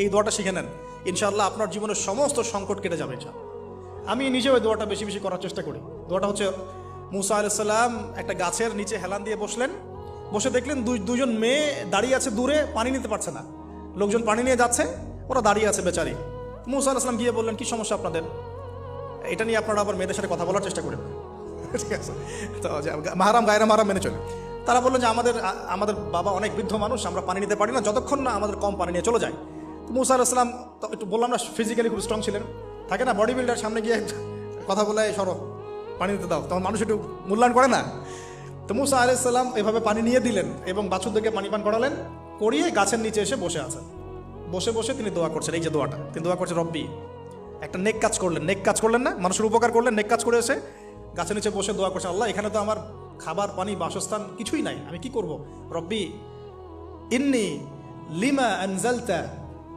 এই দোয়াটা শিখে নেন। ইনশাআল্লাহ আপনার জীবনের সমস্ত সংকট কেটে যাবে, ইনশাআল্লাহ। আমি নিজেও এই দোয়াটা বেশি বেশি করার চেষ্টা করি। দোয়াটা হচ্ছে, মুসা আলাইসাল্লাম একটা গাছের নিচে হেলান দিয়ে বসলেন। বসে দেখলেন দুই দুজন মেয়ে দাঁড়িয়ে আছে দূরে, পানি নিতে পারছে না। লোকজন পানি নিয়ে যাচ্ছে, ওরা দাঁড়িয়ে আছে বেচারি। মুসা আলাইসাল্লাম গিয়ে বললেন, কি সমস্যা আপনাদের? এটা নিয়ে আপনারা আবার মেয়েদের সাথে কথা বলার চেষ্টা করেন। ঠিক আছে? তো মাহারাম, গায়রা মাহারাম মেনে চলে। তারা বললেন যে, আমাদের আমাদের বাবা অনেক বৃদ্ধ মানুষ, আমরা পানি নিতে পারি না। যতক্ষণ না আমাদের কম পানি নিয়ে চলে যায়। মুসা আলাইসাল্লাম তো একটু বললাম না ফিজিক্যালি খুব স্ট্রং ছিলেন। থাকে না বডি বিল্ডার সামনে গিয়ে কথা বলে, সরো, পানি দিতে দাও। তখন মানুষ একটু মূল্যায়ন করে না। তো মুসা আলাইসাল্লাম এভাবে পানি নিয়ে দিলেন এবং বাছুরদেরকে পানি পান করালেন, করিয়ে গাছের নিচে এসে বসে আছেন। বসে বসে তিনি দোয়া করছেন, এই যে দোয়াটা। তিনি দোয়া করছেন, রব্বি, একটা নেক কাজ করলেন, নেক কাজ করলেন না, মানুষের উপকার করলেন, নেক কাজ করে এসে গাছের নিচে বসে দোয়া করছেন, আল্লাহ, এখানে তো আমার খাবার, পানি, বাসস্থান কিছুই নাই, আমি কি করব? রব্বি, ইন্নি লিমা আনজালতা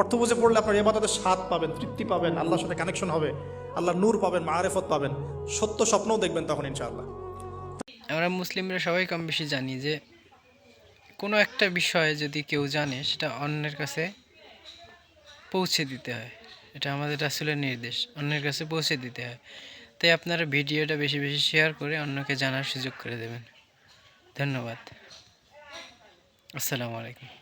অর্থ বুঝে পড়লে আপনার এবাদতের স্বাদ পাবেন, তৃপ্তি পাবেন, আল্লাহর সাথে কানেকশন হবে আল্লাহ নূর পাবেন, মারেফত পাবেন, সত্য স্বপ্নও দেখবেন তখন ইনশাআল্লাহ। আমরা মুসলিমরা সবাই কম বেশি জানি যে কোনো একটা বিষয়ে যদি কেউ জানে, সেটা অন্যের কাছে পৌঁছে দিতে হয়। এটা আমাদের আসলে নির্দেশ, অন্যের কাছে পৌঁছে দিতে হয়। তাই আপনারা ভিডিওটা বেশি বেশি শেয়ার করে অন্যকে জানার সুযোগ করে দেবেন। ধন্যবাদ। আসসালামু আলাইকুম।